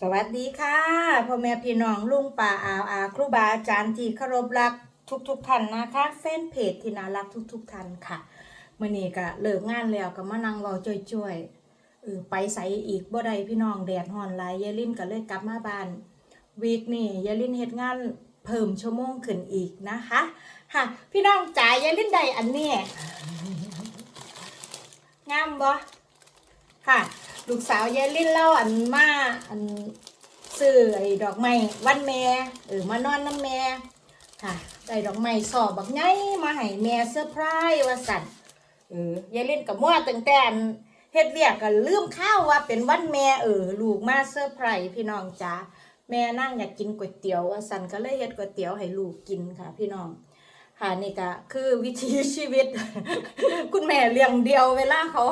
สวัสดีค่ะพ่อแม่พี่น้องลุงป่าอาวอาครูบาอาจารย์ที่เคารพรักทุกทุกๆท่านนะคะแฟนเพจที่น่ารักทุกทุกๆท่านค่ะมื่อนี้ก็เลิกงานแล้วก็มานั่งเว้าจ่อยๆเออไปใส่อีกบ่ได้พี่น้องแดดฮ้อนหลายยายลินก็เลยกลับมาบ้านวีคนี้ยายลินเฮ็ดงานเพิ่มชั่วโมงขึ้นอีกนะคะค่ะพี่น้องจ๋ายายลินได้อันนี้งามบ่ค่ะ ลูกสาวยายลิ้นเล่าอันมาอันซื้อไอ้ดอกไม้วันแม่เออมานอนน้ำแม่ค่ะได้ดอกไม้สอบบักไงมาให้แม่เซอร์ไพรส์ว่าสั่นเออยายลินกับมั่วตั้งแต่อันเฮ็ดเวียกก็ลืมข้าวว่าเป็นวันแม่เออลูกมาเซอร์ไพรส์พี่น้องจ้าแม่นั่งอยากกินก๋วยเตี๋ยวว่าสั่นก็เลยเฮ็ดก๋วยเตี๋ยวให้ลูกกินค่ะ พี่น้อง ค่ะนี่ก็คือวิถีชีวิต คุณแม่เลี้ยงเดียวเวลาเขา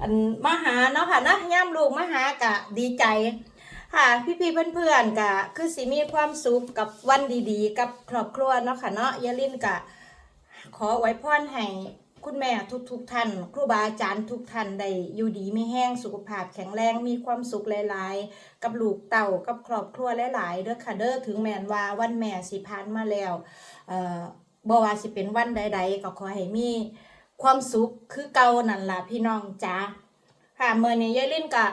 อันมาหาเนาะค่ะนะย่ามลูกมาหากะดีใจ ค่ะ พี่ๆเพื่อนๆกะคือสิมีความสุขกับวันดีๆ กับครอบครัวเนาะค่ะเนาะยาลินกะ ขอไว้พรให้คุณแม่ทุกๆท่าน ครูบาอาจารย์ทุกท่านได้อยู่ดีไม่แห้งสุขภาพแข็งแรงมีความสุขหลาย ๆ กับลูกเต่ากับครอบครัวหลายๆเด้อค่ะเด้อถึงแม้นว่าวันแม่สิผ่านมาแล้วเอ่อ บ่ว่าสิเป็นวันใด ๆ ก็ขอให้มีความสุขคือเก่านั่นล่ะพี่น้องจ้าค่ะเมื่อนี้ยายลินกับ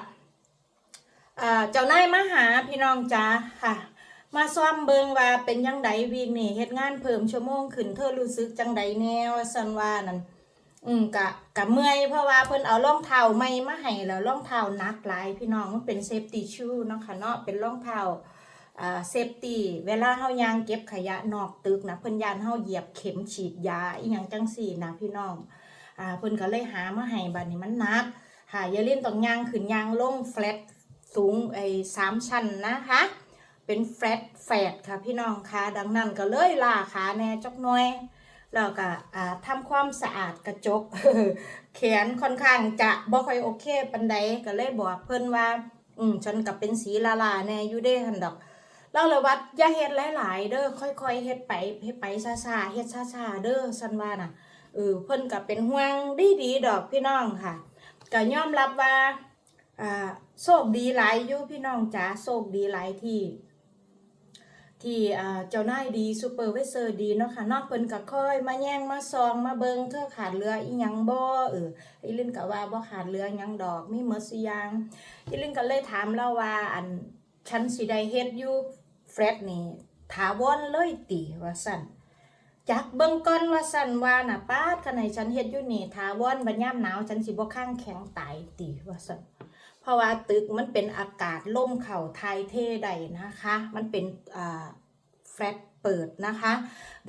อ่าเจ้านายมาหาพี่น้องจ้าค่ะ มาซ้อมเบิงว่าเป็นยังไดวีนี่เฮ็ดงานเพิ่มชั่วโมงขึ้นเธอรู้สึกจังไดแนวสันว่านั่นอืมกะกะเมื่อยเพราะว่าเพิ่นเอารองเท้าใหม่มาให้แล้วรองเท้านักหลายพี่น้องมันเป็นเซฟตี้ชูเนาะค่ะเนาะเป็นรองเท้า เซฟตี้เวลาเฮายางเก็บขยะนอกตึกนะเพิ่นยานเฮาเหยียบเข็มฉีดยาอีหยังจังซี่นะพี่น้องอ่าเพิ่นก็เลยหามาให้บัดนี้มันนักค่ะอย่าเล่นต้องยางขึ้นยางลงแฟลตสูงไอ้สามชั้นนะคะเป็นแฟลตแฟดค่ะพี่น้องค่ะดังนั้นก็เลยล่าขาแน่จกน่อยแล้วก็อ่าทำความสะอาดกระจกแขนค่อนข้างจะบ่ค่อยโอเคปันใดก็เลยบอกเพิ่นว่า อืมฉันกับเป็นสีลาลาแน่อยู่เด้หันดอก เราเลยว่าอย่าเฮ็ดหลายๆเด้อค่อยๆเฮ็ดไปเฮ็ดไปช้าๆเฮ็ดช้าๆเด้อฉันว่าน่ะเออเพิ่นก็เป็นห่วงดีๆดอกพี่น้องค่ะก็ยอมรับว่าอ่าโชคดีหลายอยู่พี่น้องจ๋าโชคดีหลายที่ที่อ่าเจ้านายดีซูเปอร์ไวเซอร์ดีเนาะค่ะนอกเพิ่นก็ค่อยมาแย่งมาซองมาเบิงเธอขาดเรืออีหยังบ่เอออีลินก็ว่าบ่ขาดเรือหยังดอกมีหมดสิย่างอีลินก็เลยถามเราว่าอันฉันสิได้เฮ็ดอยู่ แฟลตนี่ถาวรเลยติว่าซั่นจักเบิ่งก่อนว่าซั่นว่าน่ะป้าดคันให้ฉันเฮ็ดอยู่นี่ถาวรบัดยามหนาวฉันสิบ่ข้างแข็งตายติว่าซั่นเพราะว่าตึกมันเป็นอากาศล่มเข่าทายเท่ใดนะคะ มันเป็นอ่าแฟลตเปิดนะคะ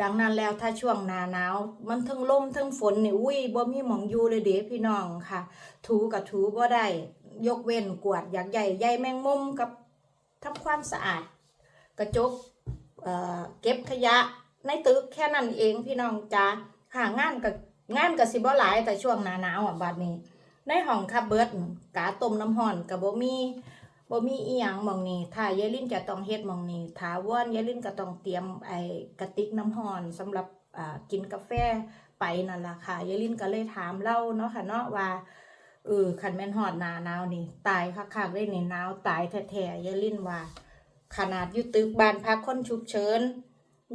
ดังนั้นแล้วถ้าช่วงหนาหนาว มันทั้งลมทั้งฝนนี่อุ้ยบ่มีหมองอยู่เลยเด้พี่น้องค่ะ ถูกับถูบ่ได้ยกเว้นกวดอยากใหญ่ใหญ่แมงมุมกับทำความสะอาด กระจกเเก็บขยะในตึกแค่นั้นเองพี่น้องจ้าค่ะงานกับงานกับสิบ่หลายแต่ช่วงหนาหนาวอะบัดนี้ ในห้องคับเบิร์ดกาต้มน้ำห้อนกับบ่มีบ่มีอีหยังมองนี้ถ้ายายลินจะต้องเฮ็ดมองนี้ถาวรยายลินก็ต้องเตรียมไอ้กระติกน้ำห้อนสำหรับกินกาแฟไปนั่นล่ะค่ะยายลินก็เลยถามเล่าเนาะค่ะเนาะว่าเออคันแม่นฮอดหนาหนาวนี่ ตายคักๆเลยนี่หนาวตายแท้ๆยายลินว่า ขนาดอยู่ตึกบ้านพักคนฉุกเฉิน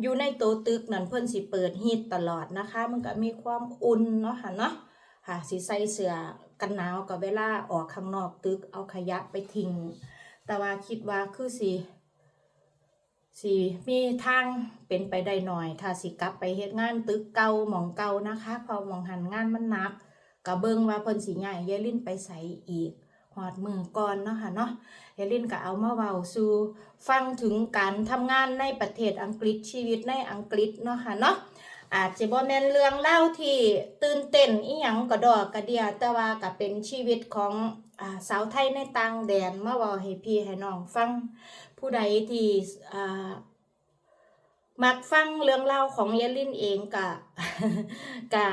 อยู่ในโตวตึกนั่นเพิ่นสิเปิดฮีตตลอดนะคะ มันก็มีความอุ่นเนาะค่ะเนาะค่ะสิใส่เสื้อกันหนาวกับเวลาออกข้างนอกตึกเอาขยะไปทิ้งแต่ว่าคิดว่าคือสิสิมีทางเป็นไปได้หน่อย ถ้าสิกลับไปเฮ็ดงานตึกเก่าหมองเก่านะคะ พอหมองหันงานมันหนักก็เบิงว่าเพิ่นสิย้ายยายลินไปใส่อีก อดมือก่อนเนาะค่ะเนาะยายลินก็เอามาเว้าสู่ฟังถึงการทำงานในประเทศอังกฤษชีวิตในอังกฤษเนาะค่ะเนาะอาจจะบ่แม่นเรื่องเล่าที่ตื่นเต้นอีหยังก็ดอกกระเดียแต่ว่าก็เป็นชีวิตของอ่าสาวไทยในต่างแดนมาเว้าให้พี่ให้น้องฟังผู้ใดที่อ่ามักฟังเรื่องเล่าของยายลินเองก็ก็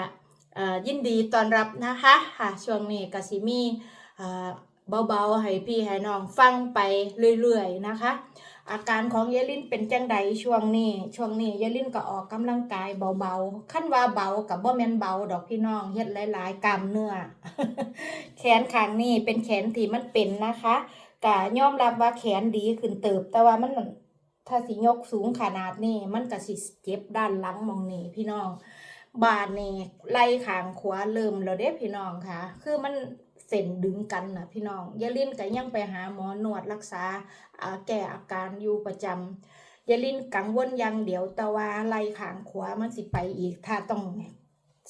เอ่อยินดีต้อนรับนะคะค่ะช่วงนี้ก็สิมีอ เบาๆ ให้พี่ให้น้องฟังไปเรื่อยๆนะคะ อาการของยายลินเป็นจังใดช่วงนี้ ช่วงนี้ยายลินก็ออกกำลังกายเบาๆขั้นว่าเบากับบ่แมนเบาดอกพี่น้องเฮ็ดหลายๆกล้ามเนื้อแขนข้างนี้เป็นแขนที่มันเป็นนะคะกะยอมรับว่าแขนดีขึ้นเติบ แต่ว่ามันถ้าสิยกสูงขนาดนี้มันก็สิเจ็บด้านหลังมองนี่พี่น้องบาดนี่ไล่ขางขวาเริ่มแล้วเด้พี่น้องค่ะ คือมัน เส้นดึงกันนะพี่น้องอยาลินก็ยังไปหาหมอนวดรักษาแก้อาการอยู่ประจำอยาลินกังวลย่างเดี๋ยวแต่ว่าไล่ขางขวามันสิไปอีก ถ้าต้อง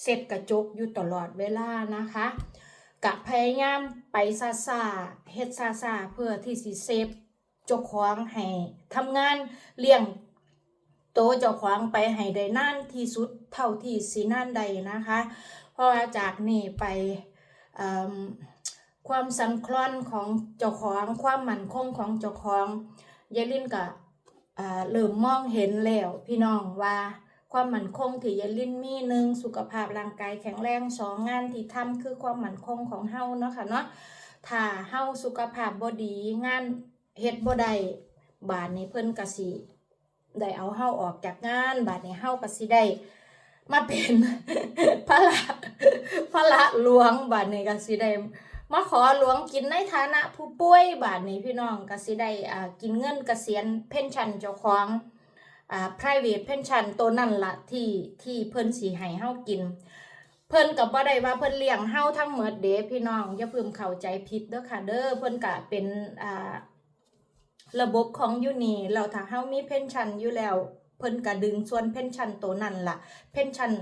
เซ็ตกระจกอยู่ตลอดเวลานะคะกะพยายามไปซาซาเฮ็ดซาซาเพื่อที่สิเซฟเจ้าของให้ทำงานเลี้ยงโตเจ้าของไปให้ได้นานที่สุดเท่าที่สีนานใดนะคะ เพราะว่าจากนี้ไป ความสันคลอนของเจ้าของความมั่นคงของเจ้าของยายลินก็เริ่มมองเห็นแล้วพี่น้องว่าความมั่นคงที่ยายลินมีหนึ่งสุขภาพร่างกายแข็งแรงสองงานที่ทำคือความมั่นคงของเฮาเนาะค่ะเนาะถ้าเฮาสุขภาพบ่ดีงานเฮ็ดบ่ได้บาดนี้เพิ่นก็สิได้เอาเฮาออกจากงาน บาดนี้เฮาก็สิได้มาเป็น ละหลวงบาดนี้ก็สิได้มาขอหลวงกินในฐานะผู้ป่วยบาดนี้พี่น้องก็สิได้อ่ากินเงินเกษียณเพนชันเจ้าของอ่า private pension ตัวนั่นละที่ที่เพิ่นสิให้เฮากิน เพิ่นก็บ่ได้ว่าเพิ่นเลี้ยงเฮาทั้งหมดเด้พี่น้องอย่าเพิ่มเข้าใจผิดเด้อค่ะเด้อเพิ่นก็เป็นอ่าระบบของยูนีเราถ้าเฮามีเพนชันอยู่แล้ว เพิ่นก็ดึงส่วนเพนชันตัวนั้นล่ะเพนชัน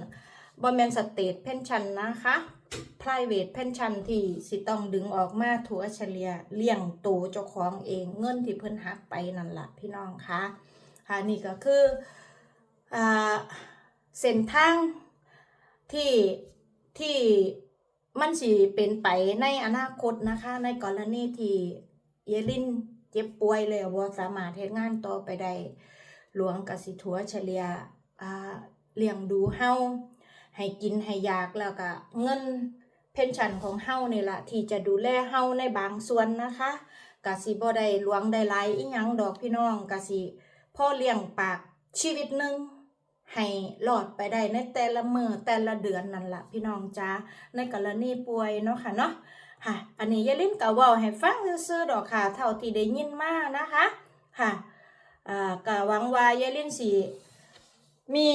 บ่แม่นสเตทเพนชันนะคะ private เพนชันที่สิต้องดึงออกมาถัวเฉลี่ยเลี้ยงตัวเจ้าของเองเงินที่เพิ่นหักไปนั่นละพี่น้องคะค่ะนี่ก็คืออเส้นทางที่ที่มันสิเป็นไปในอนาคตนะคะ ในกรณีที่เยลินเจ็บป่วยแล้วบ่สามารถเฮ็ดงานต่อไปได้หลวงกสิถัวเฉลี่ยเลี้ยงดูเฮา ให้กินให้อยากแล้วก็เงินเพนชั่นของเฮานี่ล่ะที่จะดูแลเฮาในบางส่วนนะคะกสิบ่ได้หลวงได้หลายอีหยังดอกพี่น้องกสิพ่อเลี้ยงปากชีวิตหนึ่งให้รอดไปได้ในแต่ละมือแต่ละเดือนนั่นละพี่น้องจ้าในกรณีป่วยเนาะค่ะเนาะค่ะอันนี้ยายลิ้นก็เว้าให้ฟังซื่อๆดอกค่ะเท่าที่ได้ยินมานะคะค่ะอ่าก็หวังว่ายายลิ้นสิมี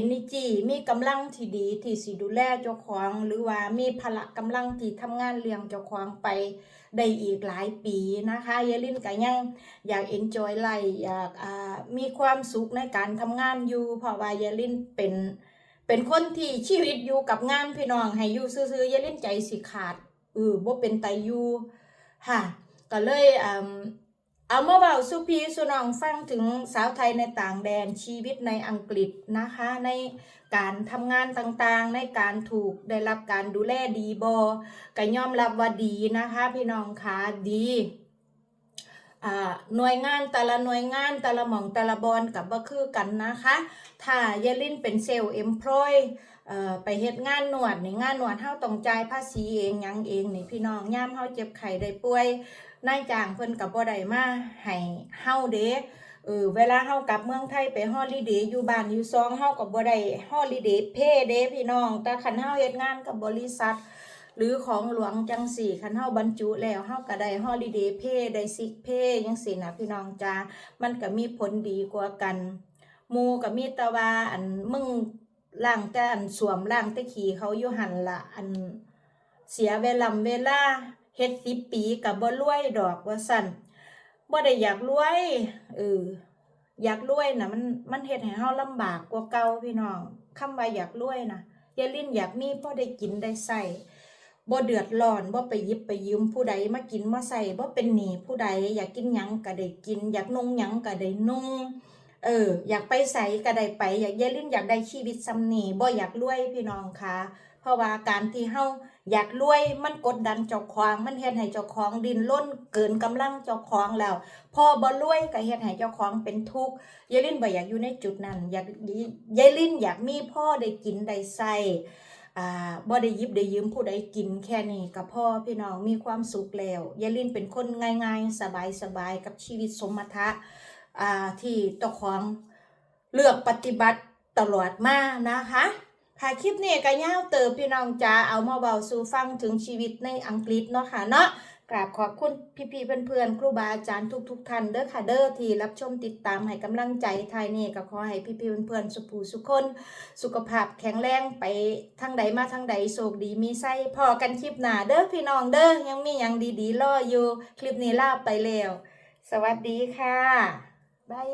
energy มีกำลังที่ดีที่สิดูแลเจ้าของ หรือว่ามีพละกำลังที่ทำงานเลี้ยงเจ้าของไปได้อีกหลายปีนะคะยายลิ้นก็ยังอยาก enjoy ไลอยากมีความสุขในการทำงานอยู่ เพราะว่ายายลิ้นเป็นเป็นคนที่ชีวิตอยู่กับงานพี่น้องให้อยู่ซื่อๆยาเล่นใจสิขาดเออบ่เป็นไตอยู่ค่ะก็เลยอืม เอามาเว้าสุพีสุนองฟังถึงสาวไทยในต่างแดนชีวิตในอังกฤษนะคะ ในการทำงานต่างๆ ในการถูกได้รับการดูแลดีบ่ก็ยอมรับว่าดีนะคะ พี่น้องคะดีอ่าหน่วยงานแต่ละหน่วยงานแต่ละหม่องแต่ละบอนกับบ่คือกันนะคะ ถ้ายายลินเป็นเซลล์เอ็มพลอยอ่อไปเฮ็ดงานนวดนี่งานนวดเฮาต้องจ่ายภาษีเองยังเองนี่พี่น้องย่ามเฮาเจ็บไข้ได้ป่วย นายจ้างเพิ่นก็บ่ได้มาให้เฮาเด้เออเวลาเฮากลับเมืองไทยไปฮอลิเดย์อยู่บ้านอยู่ซองเฮาก็บ่ได้ฮอลิเดย์เพเด้พี่น้อง แต่คันเฮาเฮ็ดงานกับบริษัท หรือของหลวงจังสี่คันเฮาบรรจุแล้วเฮาก็ได้ฮอลิเดย์เพได้ซิกเพจังสี่นะพี่น้องจ้ามันก็มีผลดีกว่ากันหมูกับมีตะว่าอันมึงล่างแต่อันสวมล่างแต่ขี่เขาอยู่หันละอันเสียเวลาเวลา เฮ็ดสิบปีกับบ่รวยดอกว่าสั่นบ่ได้อยากรวยเอออยากรวยนะมันมันเฮ็ดให้เฮาลำบากกว่าเก่าพี่น้องคำว่าอยากรวยนะอย่าลิ้นอยากมีพอได้กินได้ใส่บ่เดือดร้อนบ่ไปยิบไปยืมผู้ใดมากินมาใส่บ่เป็นหนี้ผู้ใด อยากกินหยังก็ได้กิน อยากนุ่งหยังก็ได้นุ่งเออ อยากไปใส่ก็ได้ไป อยากเยลิ้นอยากได้ชีวิตซ้ำนี่บ่อยากรวยพี่น้องคะ ราะว่าการที่เฮาอยากรวยมันกดดันเจ้าของมันเฮ็ดให้เจ้าของดินล้นเกินกำลังเจ้าของแล้ว พอบ่รวยก็เฮ็ดให้เจ้าของเป็นทุกข์ยายลินบ่อยากอยู่ในจุดนั้นอยากยายลินอยากมีพ่อได้กินได้ใส่อ่าบ่ได้ยิบได้ยืมผู้ใดกินแค่นี้ก็พ่อพี่น้องมีความสุขแล้วยายลินเป็นคนง่ายๆ สบายๆกับชีวิตสมถะอ่าที่เจ้าของเลือกปฏิบัติตลอดมานะคะ ค่ะคลิปนี้ก็ยาวเติบพี่น้องจ๋าเอามาเบาสู่ฟังถึงชีวิตในอังกฤษเนาะค่ะเนาะกราบขอบคุณพี่ๆเพื่อนๆครูบาอาจารย์ทุกๆท่านเด้อค่ะเด้อที่รับชมติดตามให้กำลังใจทายนี่ก็ขอให้พี่ๆเพื่อนๆสุภูสุคน สุขภาพแข็งแรงไปทางใดมาทางใดโชคดีมีไส้พอกันคลิปหน้าเด้อพี่น้องเด้อยังมีอย่างดีๆรออยู่ คลิปนี้ลาไปแล้ว สวัสดีค่ะบาย